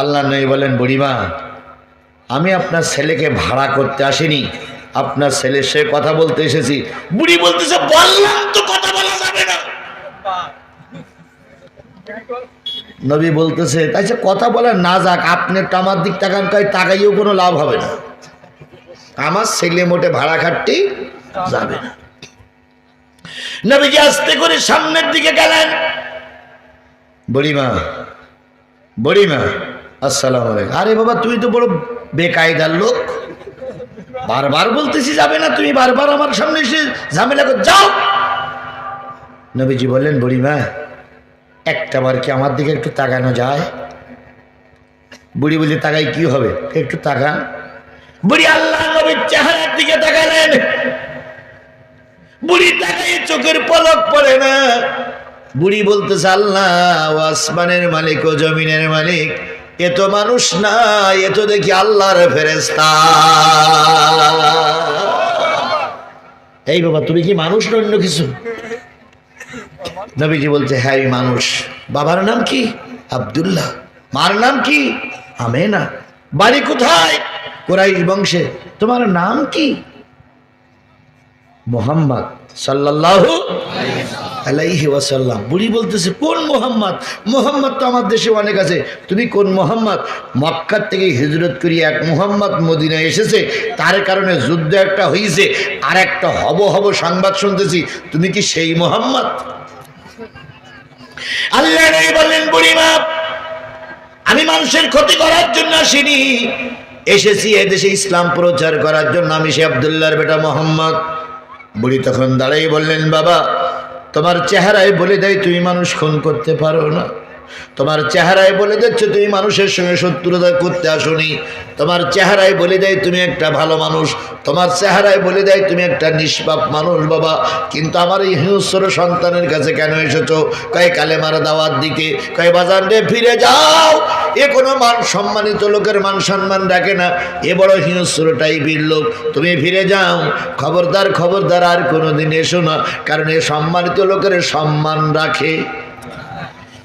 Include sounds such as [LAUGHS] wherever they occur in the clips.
আল্লাহ নবী বলেন, বুড়িমা, আমি আপনার ছেলেকে ভাড়া করতে আসিনি। আপনার ছেলের সে কথা বলতে এসেছি। বুড়ি বলতেছে, বললাম তো কথা বলা যাবে না। নবী বলতেছে আচ্ছা কথা বলে না যাক আপনার টামার দিক তাকান কয় তাকাইও কোনো লাভ হবে না। আমার ছেলে মোটে ভাড়া খাটতে যাবে না। নবীজি আস্তে করে সামনের দিকে গেলেন। বুড়িমা বুড়িমা আসসালাম আলাইকুম। আরে বাবা তুই তো বড় বেকায়দার লোক। বারবার বলতেছি যাবে না, তুমি বারবার আমার সামনে এসে ঝামেলা কর যাও! নবীজি বললেন, বুড়িমা, একটা বার কি আমার দিকে একটু তাকানো যায়? বুড়ি বলি তাকাই কি হবে? একটু তাকান। বুড়ি আল্লাহ নবীর চেহারার দিকে তাকালেন। বুড়ি তাকাই চোখের পলক পড়ে না। বুড়ি বলতেছে, আল্লাহ, ও আসমানের মালিক, ও জমিনের মালিক এ তো মানুষ না এ তো দেখি আল্লাহর ফেরেস্তা এই বাবা, তুমি কি মানুষ না অন্য কিছু? নবীজি বলছে হ্যাঁ আমি মানুষ। বাবার নাম কি? আব্দুল্লাহ। মার নাম কি? আমেনা। বাড়ি কোথায়? কোরাইশ বংশে। তোমার নাম কি? মোহাম্মদ সাল্লাল্লাহু আলাইহি ওয়াসাল্লাম। বুড়ি বলতেছে, কোন মোহাম্মদ? মোহাম্মদ তো আমার দেশে অনেক আছে। তুমি কোন মোহাম্মদ? মক্কার থেকে হিজরত করি এক মোহাম্মদ মদিনা এসেছে। তার কারণে যুদ্ধ একটা হয়েছে আর একটা হব হব সংবাদ শুনতেছি। তুমি কি সেই মোহাম্মদ? আল্লাহ বললেন বুড়িমা আমি মানুষের ক্ষতি করার জন্য আসিনি। এসেছি এদেশে ইসলাম প্রচার করার জন্য। আমি সে আবদুল্লাহর বেটা মোহাম্মদ। বুড়ি তখন দাঁড়াই বললেন, বাবা তোমার চেহারায় বলে দেয় তুমি মানুষ খুন করতে পারো না। তোমার চেহারায় বলে দিচ্ছ তুমি মানুষের সঙ্গে শত্রুতা করতে আসনি। তোমার চেহারায় বলে দেয়, তুমি একটা ভালো মানুষ। তোমার চেহারায় বলে দেয়, তুমি একটা নিষ্পাপ মানুষ, বাবা। কিন্তু আমার এই হিংস্র সন্তানের কাছে কেন এসেছ? কয় কালে মারা দাওয়ার দিকে। কয়, বাজার রে, ফিরে যাও। এ কোনো মান সম্মানিত লোকের মান সম্মান রাখে না। এ বড় হিংস্র টাইপের লোক। তুমি ফিরে যাও। খবরদার খবরদার আর কোনোদিন এসো না। কারণ এ সম্মানিত লোকের সম্মান রাখে।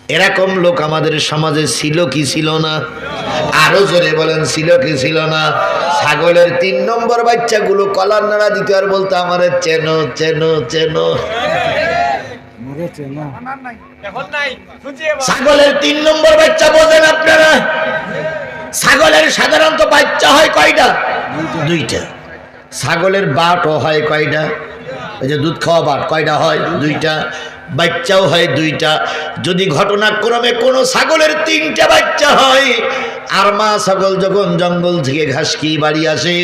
এরকম লোক আমাদের সমাজে ছিল কি ছিল না? আরও জোরে বলেন ছিল কি ছিল না? ছাগলের তিন নম্বর বাচ্চাগুলো কলার নাড়া দিতে আর বলতো আমার চেনো চেনো চেনো। ছাগলের তিন নম্বর বাচ্চা বোঝেন আপনারা? ছাগলের সাধারণত বাচ্চা হয় কয়টা? দুইটা। ছাগলের বাটও হয় কয়টা? এই যে দুধ খাওয়া বাট কয়টা হয়? দুইটা। বাচ্চাও হয় দুইটা। যদি ঘটনাক্রমে কোনো ছাগলের তিনটা বাচ্চা হয়, আর মা ছাগল যখন জঙ্গল থেকে ঘাস কি বাড়ি আসে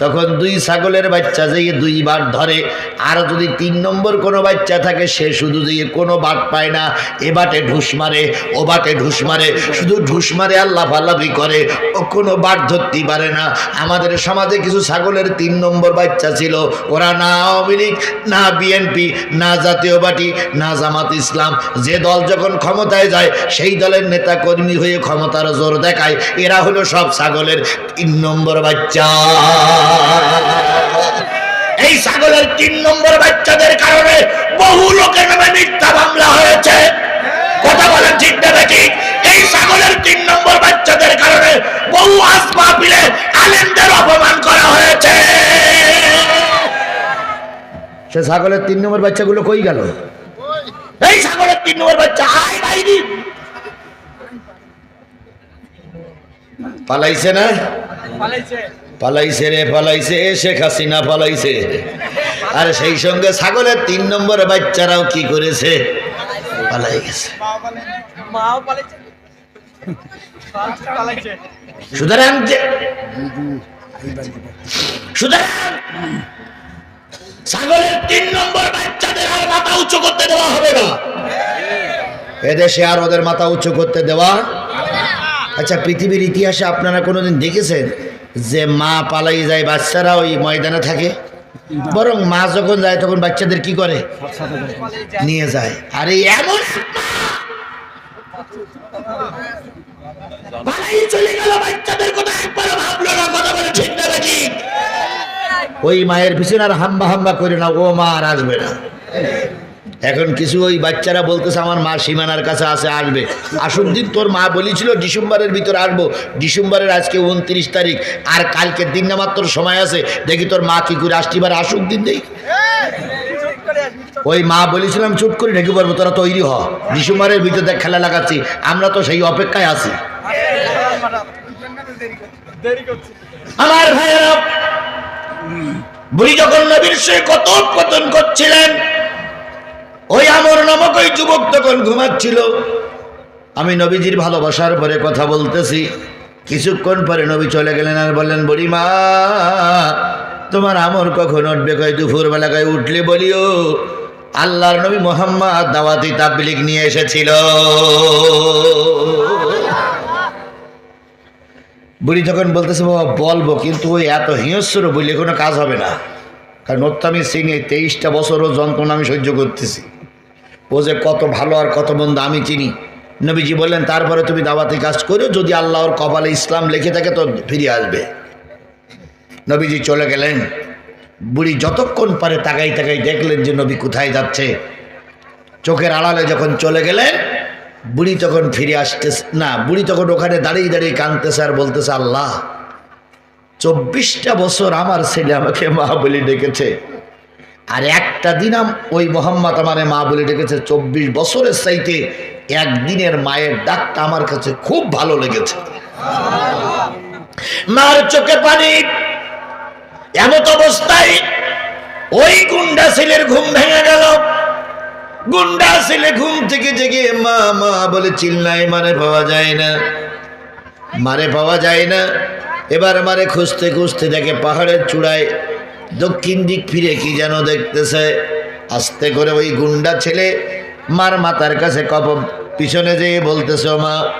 তখন দুই ছাগলের বাচ্চা যেয়ে দুইবার ধরে। আর যদি তিন নম্বর কোনো বাচ্চা থাকে, সে শুধু দিয়ে কোনো বাট পায় না, এ বাটে ঢুস মারে, ও বাটে ঢুস মারে। শুধু ঢুস মারে আল্লাহ ফাল্লাভি করে, ও কোনো বাট ধরতেই পারে না। আমাদের সমাজে কিছু ছাগলের তিন নম্বর বাচ্চা ছিল, ওরা না আওয়ামী লীগ, না বিএনপি, না জাতীয় পার্টি, না জামাত ইসলাম। যে দল যখন ক্ষমতায় যায়, সেই দলের নেতা কর্মী হয়ে ক্ষমতার জোর দেখায়। এরা হলো সব ছাগলের তিন নম্বর বাচ্চা। এই ছাগলের তিন নম্বর বাচ্চাদের কারণে বহু লোকের নামে মিথ্যা মামলা হয়েছে। কথা বলেন ঠিক না ঠিক এই ছাগলের তিন নম্বর বাচ্চাদের কারণে বহু আসমা পিলে আলেমদের অপমান করা হয়েছে। সে ছাগলের তিন নম্বর বাচ্চাগুলো কই গেল? এই ছাগলের তিন নম্বর বাচ্চা আয় বাইরি। পালাইছে না? পালাইছে। রে পালাইছে শেখ হাসিনা পালাইছে আর সেই সঙ্গে ছাগলের তিন নম্বর বাচ্চারাও কি করেছে? পালাই গেছে। মাও পালাইছে। পালাইছে। সুতরাং সুতরাং ছাগলের তিন নম্বর বাচ্চাদের আর মাথা উঁচু করতে দেওয়া হবে না। এদেশে আর ওদের মাথা উঁচু করতে দেওয়া আচ্ছা পৃথিবীর ইতিহাসে আপনারা কোনোদিন দেখেছেন? যে মা পালাই যায় বাচ্চারা ওই ময়দানে থাকে। বরং মা যখন যায়, তখন বাচ্চাদের কি করে? নিয়ে যায়। আর এমন ওই মায়ের পিছনে আর হাম্বা হাম্বা করে না ও মা আর আসবে না। এখন কিছু ওই বাচ্চারা বলতেছে, আমার মা সীমানার কাছে আসে আসবে। আসুক দিন, তোর মা বলেছিল, ডিসেম্বরের ভিতরে আসব। ডিসেম্বরের আজকে উনত্রিশ তারিখ, আর কালকের দিন না মাত্র সময় আছে। দেখি তোর মা কি করে আসতে পারে, আসুক দিন চুপ ওই মা বলেছিলাম চুপ করে ঢেকে পারব তোরা তৈরি হ। ডিসেম্বরের ভিতরে দেখ, খেলা লাগাচ্ছি। আমরা তো সেই অপেক্ষায় আছি। আমার ভাইয়েরা, বুড়ি সে কত পতন করছিলেন ওই আমর নামক ওই যুবক তখন ঘুমাচ্ছিল। আমি নবীজির ভালোবাসার পরে কথা বলতেছি। কিছুক্ষণ পরে নবী চলে গেলেন আর বললেন বুড়ি মা তোমার আমর কখন উঠবে? কয় দুপুর বেলা কয়, উঠলে বলিও, আল্লাহর নবী মোহাম্মদ দাওয়াতি তাবলিগ নিয়ে এসেছিল। বুড়ি তখন বলতেছে, বাবা, বলব, কিন্তু ওই এত হিংস্র বললে কোনো কাজ হবে না। কারণ তো আমি চিনি তেইশটা বছরও যন্ত্রণা আমি সহ্য করতেছি। ও যে কত ভালো আর কত মন্দ আমি চিনি। নবীজি বললেন, তারপরে তুমি দাওয়াতি কাজ করো যদি আল্লাহর কপালে ইসলাম লিখে থাকে তো ফিরে আসবে। নবীজি চলে গেলেন। বুড়ি যতক্ষণ পারে তাকাই তাকাই দেখলেন যে নবী কোথায় যাচ্ছে। চোখের আড়ালে যখন চলে গেলেন, বুড়ি তখন ফিরে আসতে না, বুড়ি তখন ওখানে দাঁড়িয়ে দাঁড়িয়ে কাঁদতেছে আর বলতেছে, আল্লাহ, চব্বিশটা বছর আমার ছেলে আমাকে মা বলে ডেকেছে। আর একটা দিন ওই মোহাম্মদ আমারে মা বলে ডেকেছে, চব্বিশ বছরের চাইতে একদিনের মায়ের ডাকটা আমার কাছে খুব ভালো লেগেছে। মার চোখে পানি, এমত অবস্থায় ওই গুন্ডা ছেলের ঘুম ভেঙে গেল। গুন্ডা ছেলে ঘুম থেকে জেগে মা মা বলে, চিল্লায় মারে পাওয়া যায় না, মারে পাওয়া যায় না। এবার মারে খুঁজতে খুঁজতে দেখে পাহাড়ের চূড়ায় দক্ষিণ দিক ফিরে কি যেন দেখতেছে? আস্তে করে ওই গুন্ডা ছেলে মার মাতার কাছে কপ পিছনে যেয়ে বলতেছে, মা,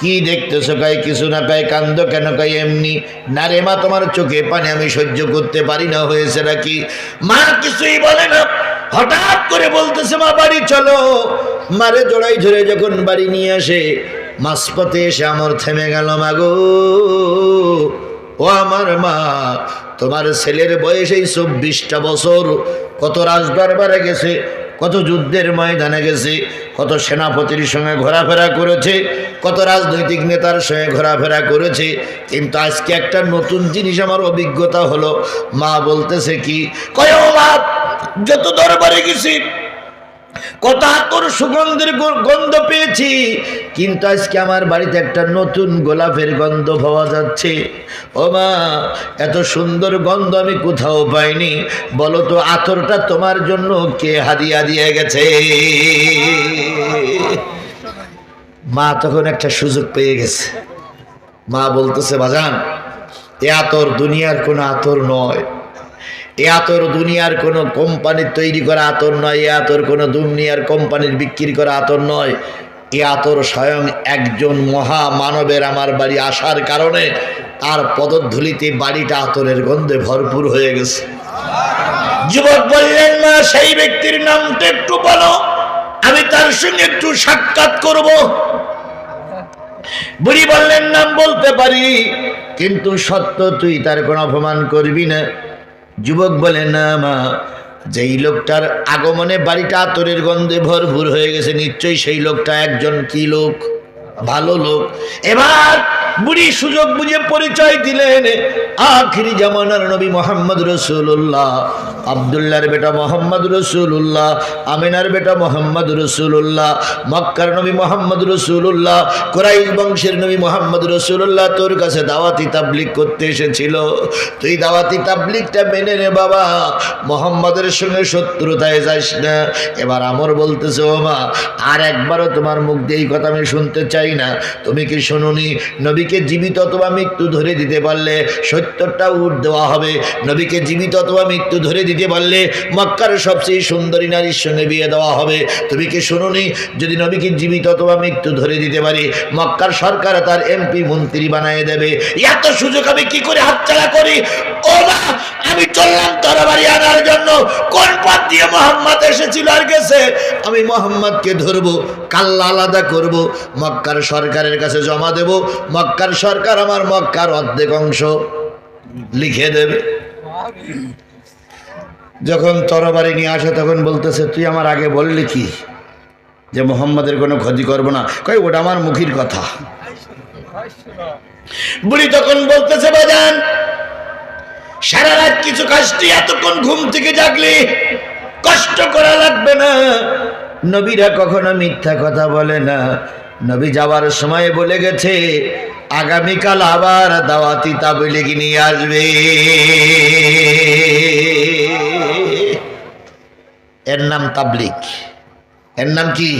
কি দেখতেছো? কাই কিছু না, কাই কান্দ কেন? কাই এমনি? না রে মা, তোমার চোখে পানি আমি সহ্য করতে পারি না, হয়েছে নাকি? মা কিছুই বলে না। হঠাৎ করে বলতেছে, মা, বাড়ি চলো। মারে জড়াই ধরে যখন বাড়ি নিয়ে আসে, মাঝপথে এসে আমার থেমে গেল মাগো ও আমার মা তোমার ছেলের বয়স এই চব্বিশটা বছর কত রাজদরবারে গেছে, কত যুদ্ধের ময়দানে গেছে, কত সেনাপতির সঙ্গে ঘোরাফেরা করেছে, কত রাজনৈতিক নেতার সঙ্গে ঘোরাফেরা করেছে, কিন্তু আজকে একটা নতুন জিনিস আমার অভিজ্ঞতা হলো, মা বলতেছে কি, কয় যত দরবারে গেছি কত আতর সুগন্ধের গন্ধ পেয়েছি। কিন্তু আজকে আমার বাড়িতে একটা নতুন গোলাপের গন্ধ পাওয়া যাচ্ছে। ও মা, এত সুন্দর গন্ধ আমি কোথাও পাইনি। বলো তো, আতরটা তোমার জন্য কে হাদিয়া দিয়ে গেছে? মা তখন একটা সুযোগ পেয়ে গেছে। মা বলতেছে, বাজান, এ আতর দুনিয়ার কোনো আতর নয়। এ আতর দুনিয়ার কোনো কোম্পানির তৈরি করা আতর নয়, এ আতর কোনো দুনিয়ার কোম্পানির বিক্রি করা আতর নয়। এ আতর স্বয়ং একজন মহা মানবের আমার বাড়ি আসার কারণে তার পদধূলিতে বাড়িটা আতরের গন্ধে ভরপুর হয়ে গেছে। যুবক বললেন না সেই ব্যক্তির নামটা একটু বলো, আমি তার সঙ্গে একটু সাক্ষাৎ করব। বুড়ি বললেন, নাম বলতে পারি, কিন্তু সত্য তুই তার কোনো অপমান করবি না। যুবক বলে, না মা, যেই লোকটার আগমনে বাড়িটা আতরের গন্ধে ভরভুর হয়ে গেছে, নিশ্চয়ই সেই লোকটা একজন কি লোক? ভালো লোক। এবার বুড়ি সুযোগ বুঝে পরিচয় দিলেন আখিরি জামানার নবী মোহাম্মদ রসুল্লাহ আবদুল্লাহর বেটা মোহাম্মদ রসুল্লাহ আমিনার বেটা মোহাম্মদ রসুল্লাহ মক্কার নবী মোহাম্মদ রসুল্লাহ কোরাইশ বংশের নবী মোহাম্মদ রসুল্লাহ তোর কাছে দাওয়াতি তাবলিক করতে এসেছিল। তুই দাওয়াতি তাবলিকটা মেনে নে বাবা, মোহাম্মদের সঙ্গে শত্রুতায় যাস না। এবার আমর বলতেছে ও মা আর একবারও তোমার মুখ দিয়ে এই কথা আমি শুনতে চাই না। তুমি কি শুনুনি? নবীকে জীবিত অথবা মৃত্যু ধরে দিতে পারলে সত্তরটা উঠ দেওয়া হবে। নবীকে জীবিত অথবা মৃত্যু ধরে দিতে পারলে মক্কার সবচেয়ে সুন্দরী নারীর সঙ্গে বিয়ে দেওয়া হবে। তুমি কি শুনুনি? যদি নবীকে জীবিত অথবা মৃত্যু ধরে দিতে পারি, মক্কার সরকার তার এমপি মন্ত্রী বানিয়ে দেবে। এত সুযোগ আমি কি করে হাতছাড়া করি? ও মা, আমি চললাম তরবারি আনার জন্য। কোন পথ দিয়ে মোহাম্মদ এসেছিল আর গেছে? আমি মোহাম্মদকে ধরবো, কাল্লা আলাদা করব, মক্কার সরকারের কাছে জমা দেব মক্কার সরকার আমার মক্কার অর্ধেক অংশ লিখে দেবে। যখন তরবারি নিয়ে আসে, তখন বলতেছে, তুই আমার আগে বললি কি? যে মোহাম্মদের কোনো ক্ষতি করব না। কই ওটা আমার মুখের কথা। বুড়ি তখন বলতেছে, বাজান, সারা রাত কিছু কাজটি এতক্ষণ ঘুম থেকে জাগলি, কষ্ট করা লাগবে না। নবীরা কখনো মিথ্যা কথা বলে না। নবী যাওয়ার সময় বলে গেছে আগামীকাল আবার দাওয়াতি তাবলিগ নিয়ে আসবে। এর নাম তাবলিক এর নাম কি?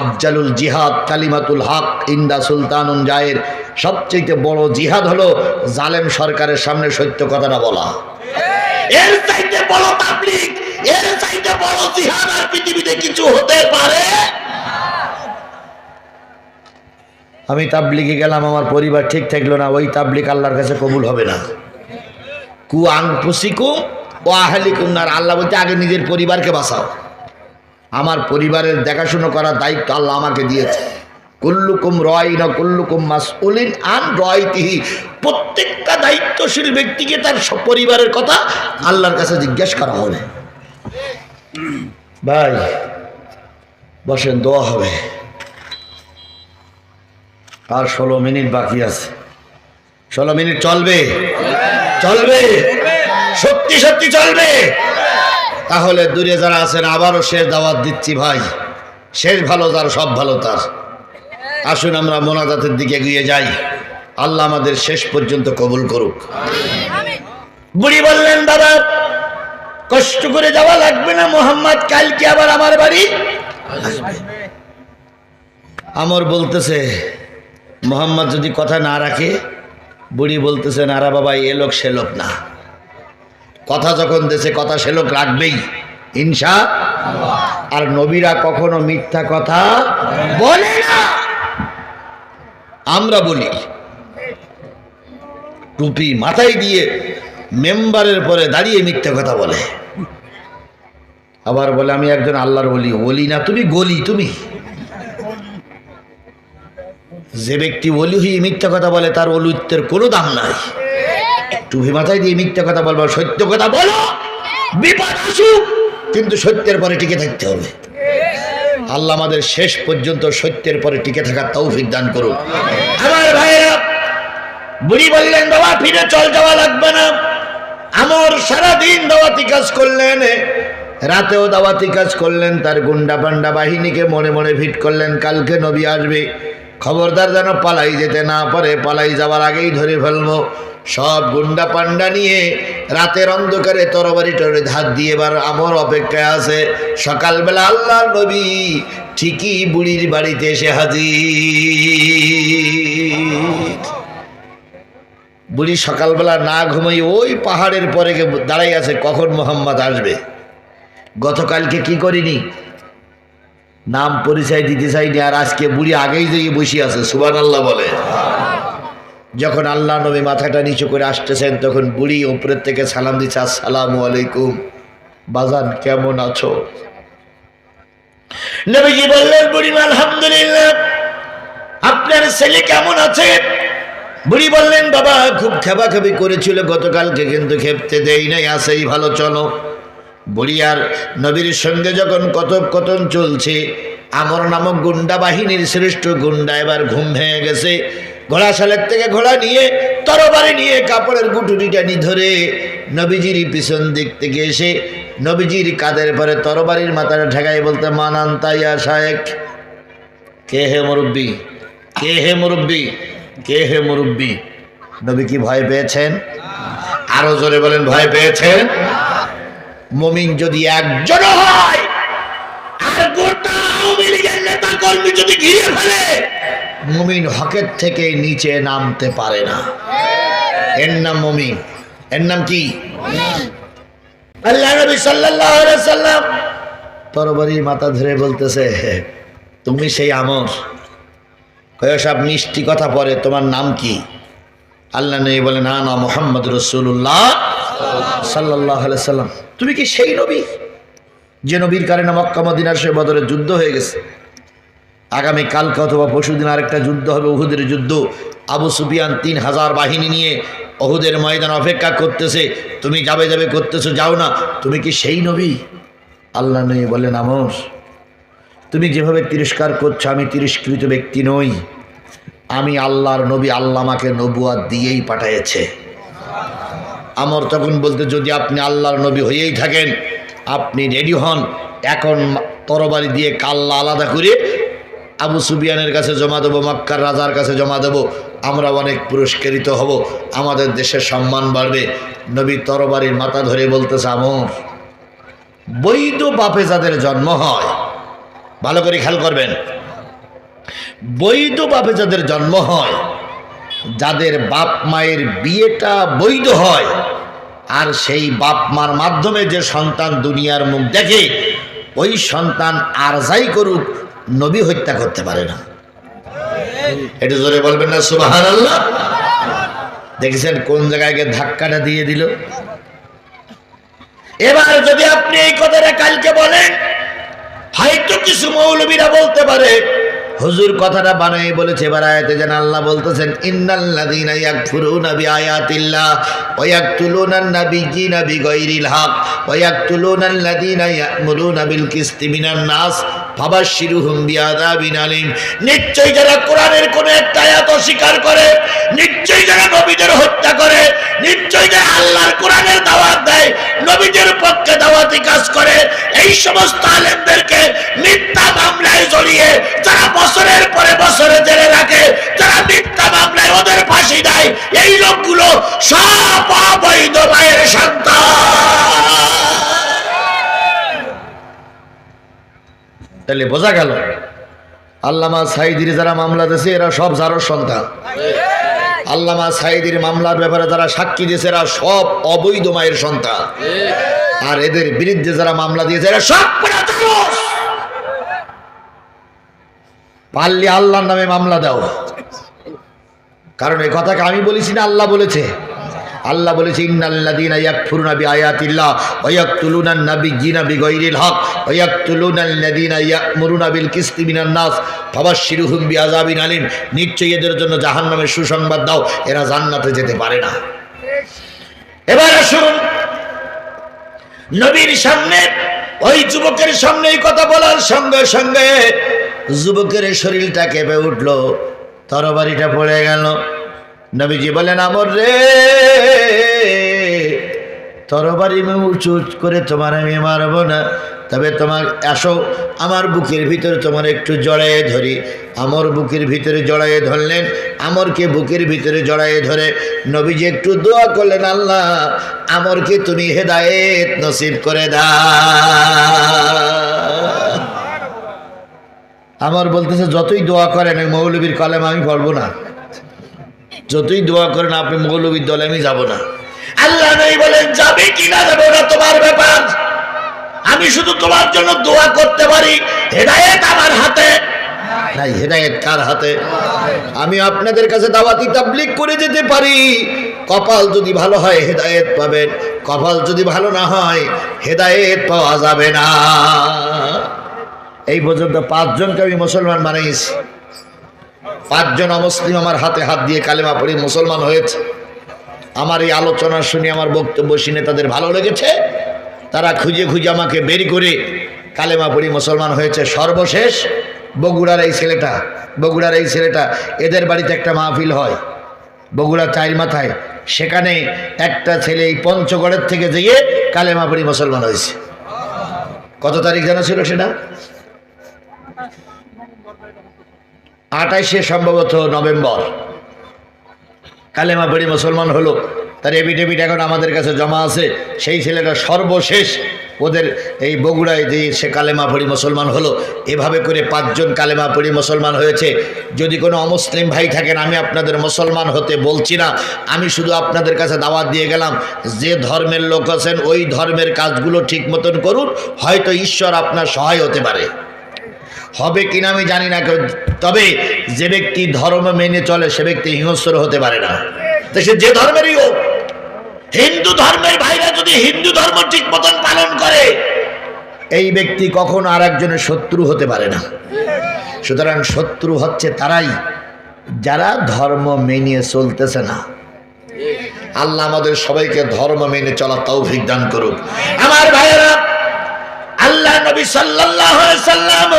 আফজালুল জিহাদ কালিমাতুল হক ইন্দা সুলতানুন জায়ের। সবচেয়ে বড় জিহাদ হলো জালেম সরকারের সামনে সত্য কথাটা বলা। এর চাইতে বড় তাবলিক এর চাইতে বড় জিহাদ আর পৃথিবীতে কিছু হতে পারে আমি তাবলিগে গেলাম, আমার পরিবার ঠিক থাকল না, ওই তাবলিক আল্লাহর কাছে কবুল হবে না। কু আং পুসিকুম ও আহালিকুম না আল্লাহ বলতে আগে নিজের পরিবারকে বাঁচাও। আমার পরিবারের দেখাশুনো করার দায়িত্ব আল্লাহ আমাকে দিয়েছে। কুল্লুকুম রয় না কুল্লুকুম মাসউলিন আন রয়তিহি। প্রত্যেকটা দায়িত্বশীল ব্যক্তিকে তার পরিবারের কথা আল্লাহর কাছে জিজ্ঞেস করা হবে। ভাই, বসেন, দোয়া হবে। আর ষোলো মিনিট বাকি আছে। ষোলো মিনিট চলবে? চলবে। সত্যি সত্যি চলবে। তাহলে দূরে যারা আছেন, আবারও শেষ দাওয়াত দিচ্ছি ভাই। শেষ ভালো তার সব ভালো তার। আসুন আমরা মোনাজাতের দিকে এগিয়ে যাই। আল্লাহ আমাদের শেষ পর্যন্ত কবুল করুক। বুড়ি বললেন বাবা কষ্ট করে যাওয়া লাগবে না। মোহাম্মদ, কালকে আবার আমার বাড়ি আসবে। আমর বলতেছে মোহাম্মদ যদি কথা না রাখে, বুড়ি বলতেছে নারা বাবা, এ লোক সে লোক না। কথা যখন দেশে, কথা সে লোক রাখবেই ইনসা আর নবীরা কখনো মিথ্যা কথা বলে না। আমরা বলি, টুপি মাথায় দিয়ে মেম্বারের পরে দাঁড়িয়ে মিথ্যা কথা বলে। আবার বলে, আমি একজন আল্লাহর বলি বলি না, তুমি গলি, তুমি যে ব্যক্তি অলি হয়ে মিথ্যা কথা বলে, তার অলিত্বের কোনো দাম নাই। টুপি মাথায় দিয়ে মিথ্যা কথা বলব, সত্য কথা বলো, বিপদ আসুক, কিন্তু সত্যের পরে টিকে থাকতে হবে। আল্লাহ আমাদের শেষ পর্যন্ত সত্যের পরে টিকে থাকার তৌফিক দান করুন আমার ভাইরা বুড়ি বললেন, বাবা, ফিরে চল, যাওয়া লাগবে না। আমার সারাদিন দাওয়াতি কাজ করলেন, রাতেও দাওয়াতি কাজ করলেন, তার গুন্ডা পান্ডা বাহিনীকে মনে মনে ফিট করলেন, কালকে নবী আসবে। খবরদার যেন পালাই যেতে না পারে, পালাই যাওয়ার আগেই ধরে ফেলব। সব গুন্ডা পান্ডা নিয়ে রাতের অন্ধকারে তরবারি টরে ধার দিয়ে এবার আমার অপেক্ষায় আছে। সকালবেলা আল্লাহ নবী ঠিকই বুড়ির বাড়িতে এসে হাজির। বুড়ি সকালবেলা না ঘুমাই ওই পাহাড়ের পরে দাঁড়াই আছে, কখন মোহাম্মদ আসবে? গতকালকে কি করিনি? নাম পরিচয় দিতে চাইনি, আর আজকে বুড়ি আগেই দিয়ে বসে আছে সুবান আল্লাহ বলে। যখন আল্লাহ নবী মাথাটা নিচু করে আসতেছেন, তখন বুড়ি উপরের থেকে সালাম দিচ্ছে, আসসালামু আলাইকুম। বাজান, কেমন আছো? নবীজি বললেন, বুড়ি, আলহামদুলিল্লাহ। আপনার ছেলে কেমন আছে? বুড়ি বললেন, বাবা, খুব খেপাখেপি করেছিল, গতকালকে কিন্তু খেপতে দেই নাই আসেই ভালো, চলো। বুড়ি আর নবীর সঙ্গে যখন কথোপকথন চলছে, আমর নামক গুন্ডা বাহিনীর শ্রেষ্ঠ গুন্ডা এবার ঘুম ভেঙে গেছে। ঘোড়া শালের থেকে ঘোড়া নিয়ে, তরবারি নিয়ে কাপড়ের গুটুরিটা নি ধরে নবীজির পিছন দিক থেকে এসে নবীজির কাদের পরে তরবারির মাথাটা ঠেকাই বলতে মানান তাইয়া শায়েক কে হে মুরব্বী? কে হে মুরব্বী? কে হে মুরব্বী? নবী কি ভয় পেয়েছেন? আরও জোরে বলেন, ভয় পেয়েছেন? মমিন যদি একজন হয় মমিন হকের থেকে নিচে নামতে পারে না। এর নাম মমিন। এর নাম কি? আল্লাহ মাথা ধরে বলতেছে তুমি সেই আমর। মিষ্টি কথা পরে তোমার নাম কি? আল্লাহ নেই বলে, না না, মোহাম্মদ রসুল্লাহ সাল্লাহ সাল্লাম। তুমি কি সেই নবী? যে নবীর কারণে মক্কা, মদিনার সে বদরে যুদ্ধ হয়ে গেছে। আগামী কালকে অথবা পরশুদিন আরেকটা যুদ্ধ হবে, উহুদের যুদ্ধ। আবু সুফিয়ান তিন হাজার বাহিনী নিয়ে অহুদের ময়দান অপেক্ষা করতেছে। তুমি যাবে যাবে করতেছো, যাও না। তুমি কি সেই নবী? আল্লাহ নবী বলেন আমর, তুমি যেভাবে তিরস্কার করছ, আমি তিরস্কৃত ব্যক্তি নই। আমি আল্লাহর নবী, আল্লাহ আমাকে নবুয়াদ দিয়েই পাঠাইছে আমর তখন বলতে, যদি আপনি আল্লাহর নবী হয়েই থাকেন, আপনি রেডি হন, এখন তরবারি দিয়ে কাল্লা আলাদা করে আবু সুবিয়ানের কাছে জমা দেবো, মক্কার রাজার কাছে জমা দেবো, আমরা অনেক পুরস্কৃত হব, আমাদের দেশের সম্মান বাড়বে। নবী তরবারির মাথা ধরে বলতেছে, আমর, বৈধ বাপে যাদের জন্ম হয়, ভালো করে খেয়াল করবেন, বৈধ বাপে যাদের জন্ম হয় যাদের বাপ মায়ের বিয়েটা বৈধ হয়, আর সেই বাপ মার মাধ্যমে যে সন্তান দুনিয়ার মুখ দেখে, ওই সন্তান আর যাই করুক, নবী হত্যা করতে পারে না। এটা জোরে বলবেন না সুবাহান আল্লাহ দেখেছেন কোন জায়গায় গিয়ে ধাক্কাটা দিয়ে দিল? এবার যদি আপনি এই কথাটা কালকে বলেন, হয়তো কিছু মৌলবীরা বলতে পারে হুজুর কথাটা বানাই বলেছে, এবার আয়াতে যেন আল্লাহ বলতেছেন, ইন্নাল্লাযীনা ইয়াকফুরুনা বিআয়াতিল্লাহ, ওয়া বিগাইরিল হক, ওয়া ইয়া'মুরুনা বিল কিসতি মিনান নাস, ফাবাশশিরুহুম বিআযাবিন নিশ্চয়ই যারা কোরআনের কোন একটা আয়াত অস্বীকার করে, নিশ্চয়ই যারা নবীদের হত্যা করে, নিশ্চয়ই যারা আল্লাহর কোরআনের দাওয়াত দেয়, নবীদের পক্ষে দাওয়াতি কাজ করে, এই সমস্ত আলেমদেরকে মিথ্যা মামলায় জড়িয়ে যারা বছরের পরে বছরে জেলে রাখে, যারা মিথ্যা মামলায় ওদের ফাঁসি দেয়, এই লোকগুলো সব অবৈধ মায়ের সন্তান। তাহলে বোঝা গেল, আল্লামা সাইদির যারা মামলা দিয়েছে, এরা সব যারোর সন্তান। আল্লামা সাইদির মামলার ব্যাপারে যারা সাক্ষী দিয়েছে, এরা সব অবৈধ মায়ের সন্তান। আর এদের বিরুদ্ধে যারা মামলা দিয়েছে, এরা সব। পারলে আল্লাহর নামে মামলা দাও। কারণ এই কথাকে আমি বলেছি না, আল্লাহ বলেছে। আল্লাহ বলেছে বিগাইরিল হক নিশ্চয়ই এদের জন্য জাহান্নামের সুসংবাদ দাও, এরা জান্নাতে যেতে পারে না। এবারে শুনুন নবীর সামনে, ওই যুবকের সামনে এই কথা বলার সঙ্গে সঙ্গে যুবকের শরীরটা কেঁপে উঠল, তরবারিটা পড়ে গেল। নবীজি বলেন, আমর রে, তরবারি আমি উঁচু করে তোমার আমি মারবো না। তবে তোমার, আসো, আমার বুকের ভিতরে তোমার একটু জড়াইয়ে ধরি। আমর বুকের ভিতরে জড়াইয়ে ধরলেন, আমরকে বুকের ভিতরে জড়াইয়ে ধরে নবীজি একটু দোয়া করলেন, আল্লাহ, আমরকে তুমি হেদায়েত নসিব করে দা আমার বলতেছে, যতই দোয়া করেন, ওই মৌলবীর কলেম আমি পড়ব না। যতই দোয়া করেন, আপনি মৌলবীর দলে আমি যাব না। আল্লাহ নেই বলেন, যাবে কি না যাবে ওরা তোমার ব্যাপার। আমি শুধু তোমার জন্য দোয়া করতে পারি। হেদায়েত আমার হাতে। নাই, হেদায়েত কার হাতে? আমি আপনাদের কাছে দাওয়াতি তাবলিক করে যেতে পারি। কপাল যদি ভালো হয়, হেদায়েত পাবেন। কপাল যদি ভালো না হয়, হেদায়েত পাওয়া যাবে না। এই পর্যন্ত পাঁচজনকে আমি মুসলমান বানাইছি পাঁচজন অমুসলিম আমার হাতে হাত দিয়ে কালেমা পড়ি মুসলমান হয়েছে। আমার এই আলোচনা শুনে, আমার বক্তব্য শুনে তাদের ভালো লেগেছে। তারা খুঁজে খুঁজে আমাকে বের করে কালেমা পড়ি মুসলমান হয়েছে। সর্বশেষ বগুড়ার এই ছেলেটা, বগুড়ার এই ছেলেটা, এদের বাড়িতে একটা মাহফিল হয়। বগুড়া চাইর মাথায়। সেখানে একটা ছেলে এই পঞ্চগড়ের থেকে যেয়ে কালেমা পড়ি মুসলমান হয়েছে। কত তারিখ জানা ছিল সেটা? আঠাইশে সম্ভবত নভেম্বর। কালেমা পড়ি মুসলমান হলো, তার এবিডেভিট এখন আমাদের কাছে জমা আছে। সেই ছেলেটা সর্বশেষ ওদের এই বগুড়ায় যে সে কালেমা পড়ি মুসলমান হলো, এভাবে করে পাঁচজন কালেমা পড়ি মুসলমান হয়েছে। যদি কোনো অমুসলিম ভাই থাকেন, আমি আপনাদের মুসলমান হতে বলছি না। আমি শুধু আপনাদের কাছে দাওয়াত দিয়ে গেলাম, যে ধর্মের লোক আছেন, ওই ধর্মের কাজগুলো ঠিক মতন করুন, হয়তো ঈশ্বর আপনার সহায় হতে পারে। হবে কিনা আমি জানি না, কেউ তবে যে ব্যক্তি ধর্ম মেনে চলে, সে ব্যক্তি হিংস্র হতে পারে না। সে যে ধর্মেরই হোক, হিন্দু ধর্মের ভাইরা যদি হিন্দু ধর্ম ঠিক মতন পালন করে, এই ব্যক্তি কখনো আর একজনের শত্রু হতে পারে না। সুতরাং শত্রু হচ্ছে তারাই, যারা ধর্ম মেনে চলতেছে না। আল্লাহ আমাদের সবাইকে ধর্ম মেনে চলা তৌফিক দান করুক। আমার ভাইয়েরা, আল্লাহ নবী আলাইহি সাল্লাম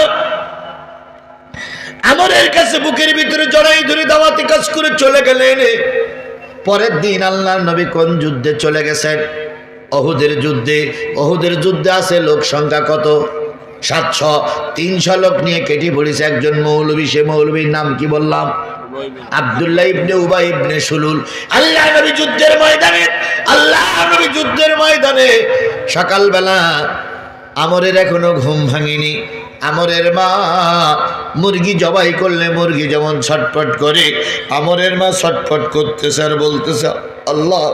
আমরের কাছে বুকের ভিতরে জড়াই ধরে দাওয়াতি কাজ করে চলে গেলেন। পরের দিন আল্লাহ নবী কোন যুদ্ধে চলে গেছেন? অহুদের যুদ্ধে। অহুদের যুদ্ধে আছে লোক সংখ্যা কত? সাতশো। তিনশো লোক নিয়ে কেটে পড়েছে একজন মৌলবী, সে মৌলবীর নাম কি বললাম? আব্দুল্লাহ ইবনে উবাই ইবনে সুলুল। আল্লাহ নবী যুদ্ধের ময়দানে আল্লাহ নবী যুদ্ধের ময়দানে সকালবেলা আমরের এখনও ঘুম ভাঙিনি। আমরের মা মুরগি জবাই করলে মুরগি যেমন ছটফট করে, আমরের মা ছটফট করতেছে আর বলতেছে, আল্লাহ,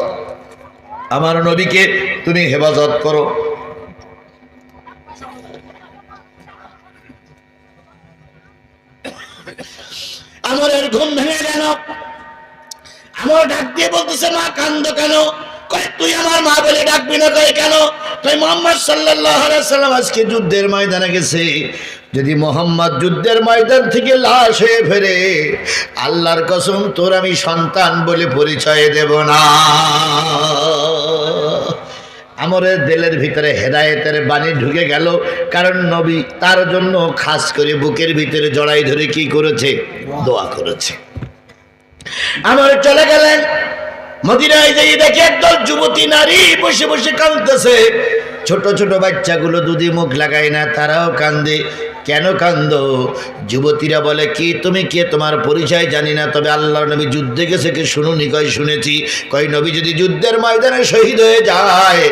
আমার নবীকে তুমি হেফাজত করো। আমরের ঘুম ভেঙে গেল। আমার ডাক দিয়ে বলতেছে, মা, কান্দ কেন? তুই আমার মা বলে ডাকবি না? কয়, কেন? তাই মোহাম্মদ সাল্লাহ সাল্লাম আজকে যুদ্ধের ময়দানে গেছে। যদি মোহাম্মদ যুদ্ধের ময়দান থেকে লাশ হয়ে ফেরে, আল্লাহর কসম, তোর আমি সন্তান বলে পরিচয় দেব না। আমরের দেলের ভিতরে হেদায়েতের বাণী ঢুকে গেল, কারণ নবী তার জন্য খাস করে বুকের ভিতরে জড়াই ধরে কি করেছে? দোয়া করেছে। আমার চলে গেলেন। মদিনায় যাই দেখে একদল যুবতী নারী বসে বসে কাঁদতেছে। ছোট ছোট বাচ্চাগুলো দুধে মুখ লাগায় না, তারাও কান্দে। কেন কান্দ? যুবতীরা বলে, কি তুমি কে? তোমার পরিচয় জানি না, তবে আল্লাহ নবী যুদ্ধে গেছে, কি শুনুনি কয় শুনেছি। কয়, নবী যদি যুদ্ধের ময়দানে শহীদ হয়ে যায়,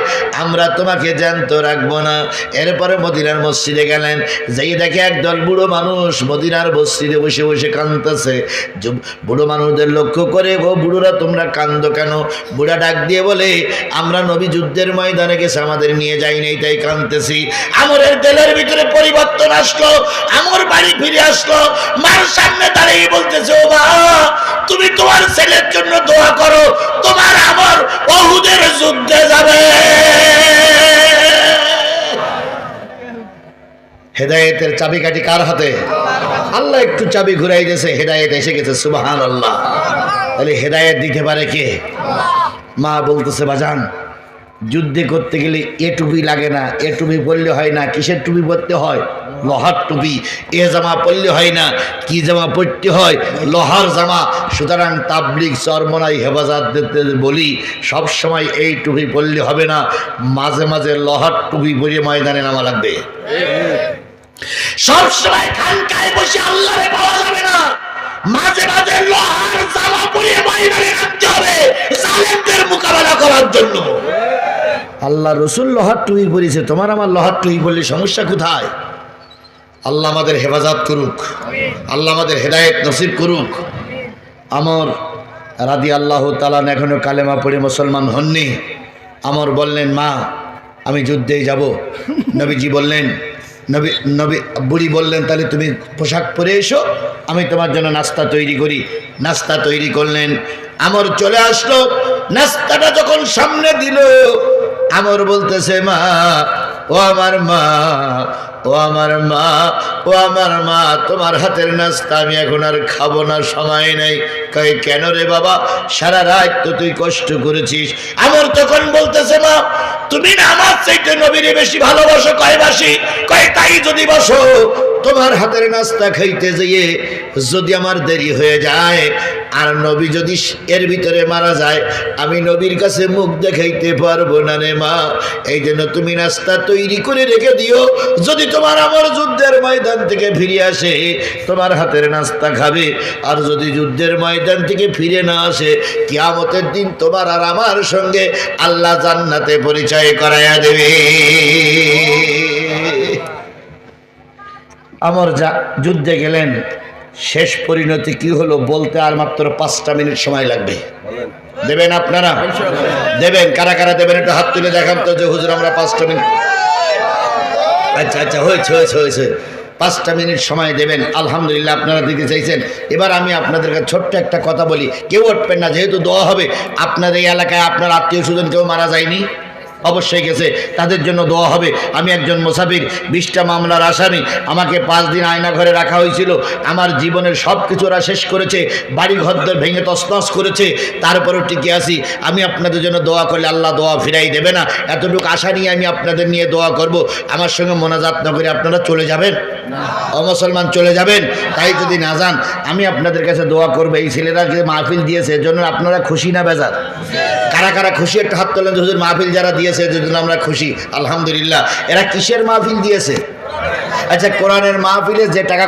আমরা তোমাকে জ্যান্ত রাখব না। এরপরে মদিনার মসজিদে গেলেন। যাই দেখে একদল বুড়ো মানুষ মদিনার মসজিদে বসে বসে কান্দতেছে বুড়ো মানুষদের লক্ষ্য করে, ও বুড়োরা, তোমরা কান্দ কেন? বুড়া ডাক দিয়ে বলে, আমরা নবী যুদ্ধের ময়দানে গেছে, আমাদের নিয়ে যাই নাই, তাই কান্দতেছি আমরের তেলের ভিতরে পরিবর্তন আসলো, আমর বাড়ি ফিরে আসলো। মার সামনে দাঁড়িয়ে বলতেছে, ও মা, তুমি তোমার ছেলের জন্য দোয়া করো, তোমার আমর বহুদের যুদ্ধে যাবে। হেদায়েতের চাবিকাঠি কার হাতে? আল্লাহ একটু চাবি ঘুরাই দিয়েছে, হেদায়েত এসে গেছে সুবাহান আল্লাহ তাহলে হেদায়েত দিতে পারে কে? মা বলতেছে, বাজান যুদ্ধে করতে গেলে এ টুপি লাগে না, এ টুপি পরলে হয় না, কিসের টুপি পরতে হয়? লোহার টুপি। এ জামা পরলে হয় না, কি জামা পরতে হয়? লোহার জামা। সুতরাং তাবলিক চরমনাই হেফাজত দিতে বলি, সব সময় এই টুপি পরলে হবে না, মাঝে মাঝে লোহার টুপি পরে ময়দানে নামা লাগবে। সব সময় খানকায় বসে আল্লাহরে পাওয়া যাবে না, মাঝে মাঝে লোহার জামা পরে ময়দানে নামতে হবে মোকাবেলা করার জন্য। আল্লাহ রসুল লোহার টুই পরেছে তোমার আমার লোহার টুই বললে সমস্যা কোথায়? আল্লাহ আমাদের হেফাজত করুক, আল্লাহ আমাদের হেদায়েত নসিব করুক। আমার রাদি আল্লাহ তালান এখনও কালেমা পড়ে মুসলমান হননি। আমার বললেন, মা, আমি যুদ্ধেই যাব। [LAUGHS] নবীজি বললেন, নবী নবী, বুড়ি বললেন, তাহলে তুমি পোশাক পরে এসো, আমি তোমার জন্য নাস্তা তৈরি করি। নাস্তা তৈরি করলেন। আমার চলে আসলো। নাস্তাটা যখন সামনে দিল আমর বলতেছে মা, ও আমার মা, ও আমার মা, ও আমার মা, তোমার হাতের নাস্তা আমি এখন আর খাব না, সময় নেই। কই কেন রে বাবা? সারা রাত তো তুই কষ্ট করেছিস। আমার তখন বলতেছে মা, তুমি না আমার চাইতে নবীরে বেশি ভালোবাসো কয় বাসি? কয়, তাই যদি বসো, তোমার হাতের নাস্তা খাইতে যেয়ে যদি আমার দেরি হয়ে যায় আর নবী যদি এর ভিতরে মারা যায়, আমি নবীর কাছে মুখ দেখাইতে পারব না রে মা। এই জন্য তুমি নাস্তা তৈরি করে রেখে দিও। যদি তোমার আমার যুদ্ধের ময়দান থেকে ফিরে আসে, তোমার হাতের নাস্তা খাবে। আর যদি যুদ্ধের ময়দান থেকে ফিরে না আসে, কিয়ামতের দিন তোমার আর আমার সঙ্গে আল্লাহ জান্নাতে পরিচয় করাইয়া দেবে। আমার যা যুদ্ধে গেলেন শেষ পরিণতি কি হলো বলতে আর মাত্র পাঁচটা মিনিট সময় লাগবে। দেবেন আপনারা? দেবেন, কারা কারা দেবেন একটু হাত তুলে দেখান তো যে হুজুর আমরা পাঁচটা মিনিট আচ্ছা আচ্ছা হয়েছে হয়েছে হয়েছে। পাঁচটা মিনিট সময় দেবেন, আলহামদুলিল্লাহ আপনারা দিতে চাইছেন। এবার আমি আপনাদের কাছে ছোট্ট একটা কথা বলি। কেউ উঠবেন না, যেহেতু দোয়া হবে। আপনার এই এলাকায় আপনার আত্মীয় স্বজন কেউ মারা যায়নি। অবশ্যই গেছে। তাদের জন্য দোয়া হবে। আমি একজন মুসাফির বিশটা মামলার আসামি। আমাকে পাঁচ দিন আয়না ঘরে রাখা হয়েছিল। আমার জীবনের সব কিছু ওরা শেষ করেছে। বাড়ি ঘরদের ভেঙে তসতস করেছে। তারপরেও টিকে আসি আমি আপনাদের জন্য দোয়া করলে আল্লাহ দোয়া ফিরাই দেবে না। এতটুকু আশা নিয়ে আমি আপনাদের নিয়ে দোয়া করব। আমার সঙ্গে মোনাজাত না করে আপনারা চলে যাবেন? অমুসলমান চলে যাবেন? তাই যদি না যান আমি আপনাদের কাছে দোয়া করব। এই ছেলেরা যে মাহফিল দিয়েছে। এর জন্য আপনারা খুশি না বেজার? কারা কারা খুশি? একটা হাত তোলেন। হুজুর মাহফিল যারা দিয়েছে এর জন্য আমরা খুশি, আলহামদুলিল্লাহ। এরা কিসের মাহফিল দিয়েছে? আচ্ছা কোরআনের মাহফিলে যে টাকা